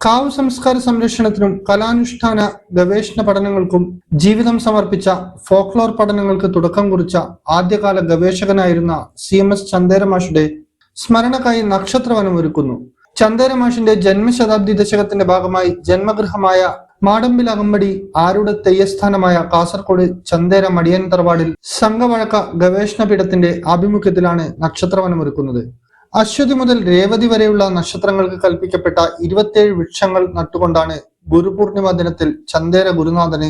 കാവ് സംസ്കാര സംരക്ഷണത്തിനും കലാനുഷ്ഠാന ഗവേഷണ പഠനങ്ങൾക്കും ജീവിതം സമർപ്പിച്ച ഫോക്ലോർ പഠനങ്ങൾക്ക് തുടക്കം കുറിച്ച ആദ്യകാല ഗവേഷകനായിരുന്ന സി എം എസ് ചന്ദേരമാഷുടെ സ്മരണക്കായി നക്ഷത്രവനം ഒരുക്കുന്നു. ചന്ദേരമാഷിന്റെ ജന്മശതാബ്ദി ദശകത്തിന്റെ ഭാഗമായി ജന്മഗൃഹമായ മാടമ്പിൽ അകമ്പടി ആരുടെ തെയ്യസ്ഥാനമായ കാസർകോട് ചന്ദേര മടിയൻ തറവാടിൽ സംഘവഴക്ക ഗവേഷണ പീഠത്തിന്റെ ആഭിമുഖ്യത്തിലാണ് നക്ഷത്രവനം ഒരുക്കുന്നത്. അശ്വതി മുതൽ രേവതി വരെയുള്ള നക്ഷത്രങ്ങൾക്ക് കൽപ്പിക്കപ്പെട്ട ഇരുപത്തിയേഴ് വൃക്ഷങ്ങൾ നട്ടുകൊണ്ടാണ് ഗുരുപൂർണിമ ദിനത്തിൽ ചന്ദേര ഗുരുനാഥന്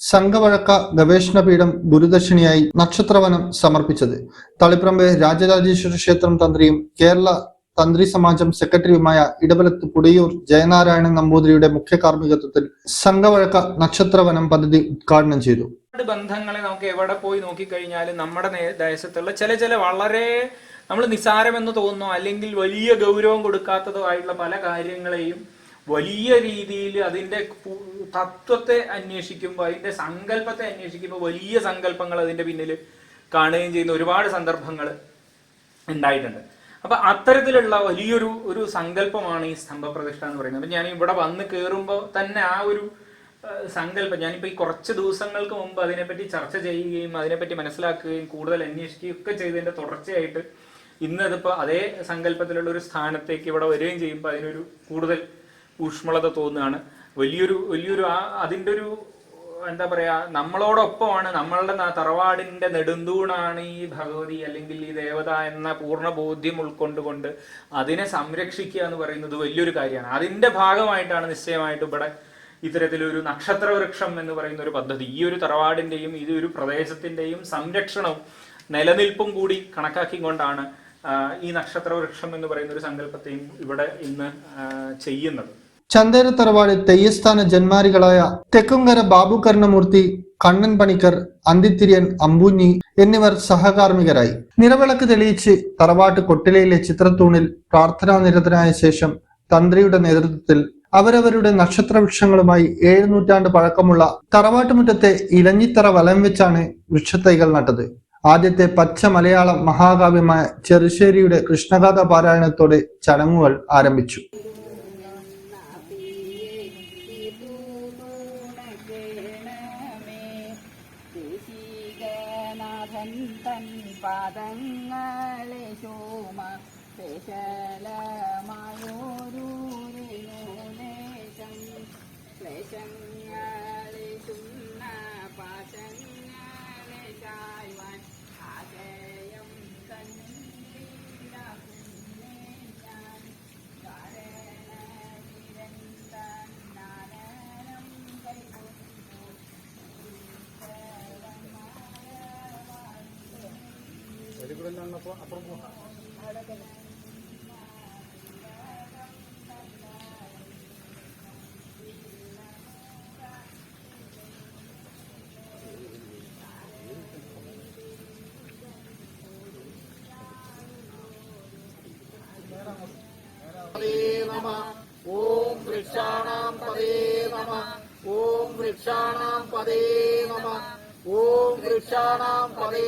സംഘവഴക്ക ഗവേഷണ പീഠം ഗുരുദക്ഷിണിയായി നക്ഷത്രവനം സമർപ്പിച്ചത്. തളിപ്രമ്പ് രാജരാജേശ്വര ക്ഷേത്രം തന്ത്രിയും കേരള തന്ത്രി സമാജം സെക്രട്ടറിയുമായ ഇടവലത്ത് പുടിയൂർ ജയനാരായണൻ നമ്പൂതിരിയുടെ മുഖ്യ കാർമ്മികത്വത്തിൽ സംഘവഴക്ക നക്ഷത്രവനം പദ്ധതി ഉദ്ഘാടനം ചെയ്തു. ഒരുപാട് ബന്ധങ്ങളെ നമുക്ക് എവിടെ പോയി നോക്കിക്കഴിഞ്ഞാലും നമ്മുടെ ദേശത്തുള്ള ചില ചില വളരെ നമ്മൾ നിസാരമെന്ന് തോന്നുന്നു അല്ലെങ്കിൽ വലിയ ഗൗരവം കൊടുക്കാത്തതോ ആയിട്ടുള്ള പല കാര്യങ്ങളെയും വലിയ രീതിയിൽ അതിന്റെ തത്വത്തെ അന്വേഷിക്കുമ്പോൾ അതിന്റെ സങ്കല്പത്തെ അന്വേഷിക്കുമ്പോൾ വലിയ സങ്കല്പങ്ങൾ അതിന്റെ പിന്നിൽ കാണുകയും ചെയ്യുന്ന ഒരുപാട് സന്ദർഭങ്ങൾ ഉണ്ടായിട്ടുണ്ട്. അപ്പൊ അത്തരത്തിലുള്ള വലിയൊരു ഒരു സങ്കല്പമാണ് ഈ സ്തംഭപ്രതിഷ്ഠ എന്ന് പറയുന്നത്. ഞാൻ ഇവിടെ വന്ന് കയറുമ്പോൾ തന്നെ ആ ഒരു സങ്കല്പം. ഞാനിപ്പോ ഈ കുറച്ച് ദിവസങ്ങൾക്ക് മുമ്പ് അതിനെപ്പറ്റി ചർച്ച ചെയ്യുകയും അതിനെപ്പറ്റി മനസ്സിലാക്കുകയും കൂടുതൽ അന്വേഷിക്കുകയും ഒക്കെ ചെയ്തതിന്റെ തുടർച്ചയായിട്ട് ഇന്ന് അതേ സങ്കല്പത്തിലുള്ള ഒരു സ്ഥാനത്തേക്ക് ഇവിടെ വരികയും ചെയ്യുമ്പോൾ അതിനൊരു കൂടുതൽ ഊഷ്മളത തോന്നുകയാണ്. വലിയൊരു വലിയൊരു ആ അതിന്റെ ഒരു എന്താ പറയാ നമ്മളോടൊപ്പമാണ് നമ്മളുടെ തറവാടിന്റെ നെടുന്തൂണാണ് ഈ ഭഗവതി അല്ലെങ്കിൽ ഈ ദേവത എന്ന പൂർണ ബോധ്യം ഉൾക്കൊണ്ടുകൊണ്ട് അതിനെ സംരക്ഷിക്കുക എന്ന് പറയുന്നത് വലിയൊരു കാര്യമാണ്. അതിന്റെ ഭാഗമായിട്ടാണ് നിശ്ചയമായിട്ടും ഇവിടെ ഇത്തരത്തിലൊരു നക്ഷത്ര വൃക്ഷം എന്ന് പറയുന്ന ഒരു പദ്ധതി. ഈ ഒരു തറവാടിന്റെയും ഈ ഒരു പ്രദേശത്തിന്റെയും സംരക്ഷണവും നിലനിൽപ്പും കൂടി കണക്കാക്കിക്കൊണ്ടാണ് ഈ നക്ഷത്രവൃക്ഷം എന്ന് പറയുന്ന ഒരു സങ്കല്പത്തെയും ഇവിടെ ഇന്ന് ചെയ്യുന്നത്. ചന്ദേര തറവാട് തെയ്യസ്ഥാന ജന്മാരികളായ തെക്കുംകര ബാബു കരുണമൂർത്തി കണ്ണൻ പണിക്കർ അന്തിത്തിരിയൻ അമ്പൂഞ്ഞി എന്നിവർ സഹകാർമ്മികരായി. നിറവിളക്ക് തെളിയിച്ച് തറവാട്ട് കൊട്ടിലയിലെ ചിത്രത്തൂണിൽ പ്രാർത്ഥനാ നിരതനായ ശേഷം തന്ത്രിയുടെ നേതൃത്വത്തിൽ അവരവരുടെ നക്ഷത്രവൃക്ഷങ്ങളുമായി ഏഴ് നൂറ്റാണ്ട് പഴക്കമുള്ള തറവാട്ടുമുറ്റത്തെ ഇലഞ്ഞിത്തറ വലം വെച്ചാണ് വൃക്ഷത്തൈകൾ നട്ടത്. ആദ്യത്തെ പച്ച മലയാള മഹാകാവ്യമായ ചെറുശ്ശേരിയുടെ കൃഷ്ണഗാഥ പാരായണത്തോടെ ചടങ്ങുകൾ ആരംഭിച്ചു. പാദങ്ങളെ ശോമ ശേഷലമായോരൂരിനൂലേശം ക്ലേശങ്ങളെ ചുന്ന പാശങ്ങളെ ചായ്വാൻ ആശയം തന്നിലാക്കുന്നേ ഞാൻ കാരണനിരന്തൻ നാനനം കൈകൊണ്ടു പദേ നമ. ഓം വൃക്ഷാണാം പദേ നമ. ഓം വൃക്ഷാണാം പദേ നമ. ഓം വൃക്ഷാണാം പദേ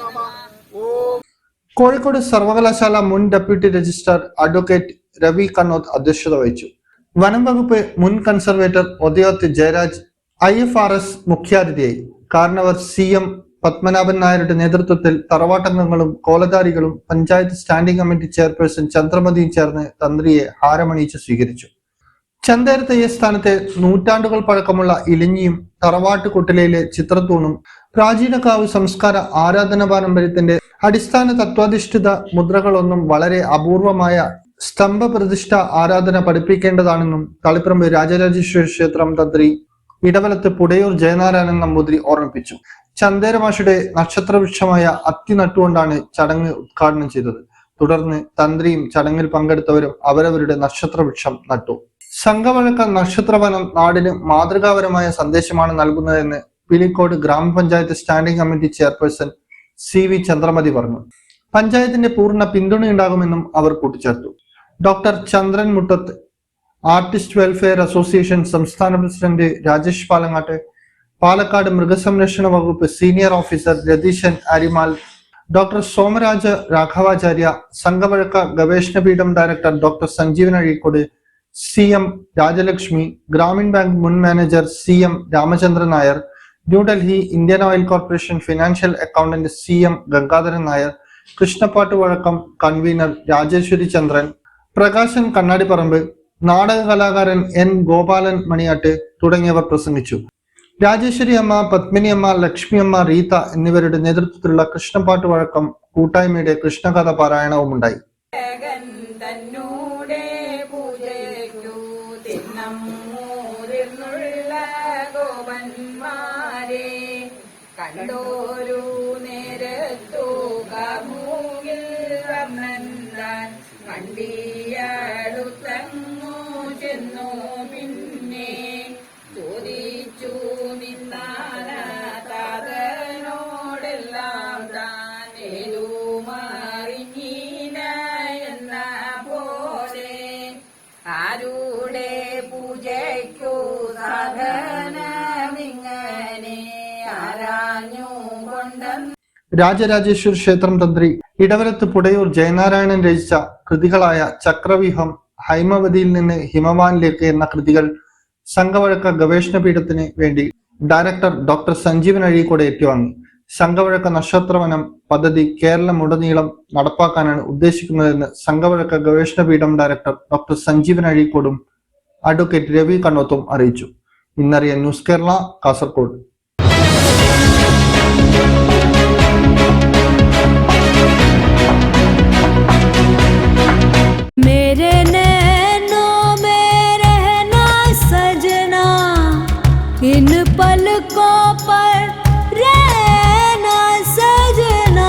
നമ. ഓം കോഴിക്കോട് സർവകലാശാല മുൻ deputy registrar advocate Ravi Kannoth അധ്യക്ഷത വഹിച്ചു. വനം വകുപ്പ് മുൻ conservator Othayoth Jayaraj I F R S മുഖ്യാതിഥിയായി. കാരണവർ സി എം പത്മനാഭൻ നായരുടെ നേതൃത്വത്തിൽ തറവാട്ടംഗങ്ങളും കോലധാരികളും പഞ്ചായത്ത് സ്റ്റാൻഡിംഗ് കമ്മിറ്റി ചെയർപേഴ്സൺ ചന്ദ്രമതിയും ചേർന്ന് തന്ത്രിയെ ഹാരമണിയിച്ച് സ്വീകരിച്ചു. ചന്തേര സ്ഥാനത്തെ നൂറ്റാണ്ടുകൾ പഴക്കമുള്ള ഇലഞ്ഞിയും തറവാട്ട് കുട്ടിലയിലെ ചിത്രത്തൂണും പ്രാചീനകാവ് സംസ്കാര ആരാധന പാരമ്പര്യത്തിന്റെ അടിസ്ഥാന തത്വാധിഷ്ഠിത മുദ്രകളൊന്നും വളരെ അപൂർവമായ സ്തംഭ പ്രതിഷ്ഠ ആരാധന പഠിപ്പിക്കേണ്ടതാണെന്നും തളിപ്പറമ്പ് രാജരാജേശ്വര ക്ഷേത്രം തന്ത്രി ഇടവലത്ത് പുടയൂർ ജയനാരായണൻ നമ്പൂതിരി ഓർമ്മിപ്പിച്ചു. ചന്ദേരമാഷയുടെ നക്ഷത്രവൃക്ഷമായ അത്തി നട്ടുകൊണ്ടാണ് ചടങ്ങ് ഉദ്ഘാടനം ചെയ്തത്. തുടർന്ന് തന്ത്രിയും ചടങ്ങിൽ പങ്കെടുത്തവരും അവരവരുടെ നക്ഷത്രവൃക്ഷം നട്ടു. സംഘവഴക്ക നക്ഷത്രവനം നാടിന് മാതൃകാപരമായ സന്ദേശമാണ് നൽകുന്നതെന്ന് Pilicode grama panchayat standing committee chairperson C V Chandramathi പറഞ്ഞു. പഞ്ചായത്തിന്റെ പൂർണ പിന്തുണയുണ്ടാകുമെന്നും അവർ കൂട്ടിച്ചേർത്തു. Doctor Chandran Muttath artist welfare association സംസ്ഥാന പ്രസിഡന്റ് രാജേഷ് പാലങ്ങാട്ട് പാലക്കാട് മൃഗസംരക്ഷണ വകുപ്പ് senior officer Ratheesan Arimal doctor Somaraja Raghavacharya സംഘവഴക്ക ഗവേഷണ പീഠം director doctor Sanjeevan Azhikode C M Rajalakshmi Grameen bank മുൻ manager C M Ramachandran Nair New Delhi Indian oil corporation financial accountant C M Gangadharan Nair Krishnappattu വഴക്കം convener Rajeshwari Chandran Prakashan Kannadiparamba നാടക കലാകാരൻ N Gopalan Maniyattu തുടങ്ങിയവർ പ്രസംഗിച്ചു. രാജേശ്വരി അമ്മ പത്മിനി അമ്മ ലക്ഷ്മി അമ്മ റീത എന്നിവരുടെ നേതൃത്വത്തിലുള്ള കൃഷ്ണപാട്ട് വഴക്കം കൂട്ടായ്മയുടെ കൃഷ്ണകഥ പാരായണവും ഉണ്ടായി കണ്ടോരു നേരത്തു കാമൂകിൽ രാജരാജേശ്വര ക്ഷേത്രം തന്ത്രി ഇടവരത്ത് പുടയൂർ ജയനാരായണൻ രചിച്ച കൃതികളായ ചക്രവ്യൂഹം ഹൈമവതിയിൽ നിന്ന് ഹിമവാനിലേക്ക് എന്ന കൃതികൾ സംഘവഴക്ക ഗവേഷണ പീഠത്തിന് വേണ്ടി ഡയറക്ടർ ഡോക്ടർ സഞ്ജീവൻ അഴീക്കോട് ഏറ്റുവാങ്ങി. സംഘവഴക്ക നക്ഷത്രവനം പദ്ധതി കേരളം ഉടനീളം നടപ്പാക്കാനാണ് ഉദ്ദേശിക്കുന്നതെന്ന് സംഘവഴക്ക ഗവേഷണ പീഠം ഡയറക്ടർ ഡോക്ടർ സഞ്ജീവൻ അഴീക്കോടും അഡ്വക്കേറ്റ് രവി കണ്ണോത്തും അറിയിച്ചു. ഇന്നറിയ ന്യൂസ് കേരള കാസർഗോഡ് मेरे नैनों में रहना सजना इन पलकों पर रहना सजना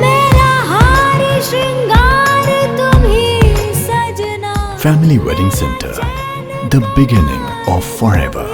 मेरा हार श्रृंगार तुम ही सजना Family Wedding Center, the beginning of forever.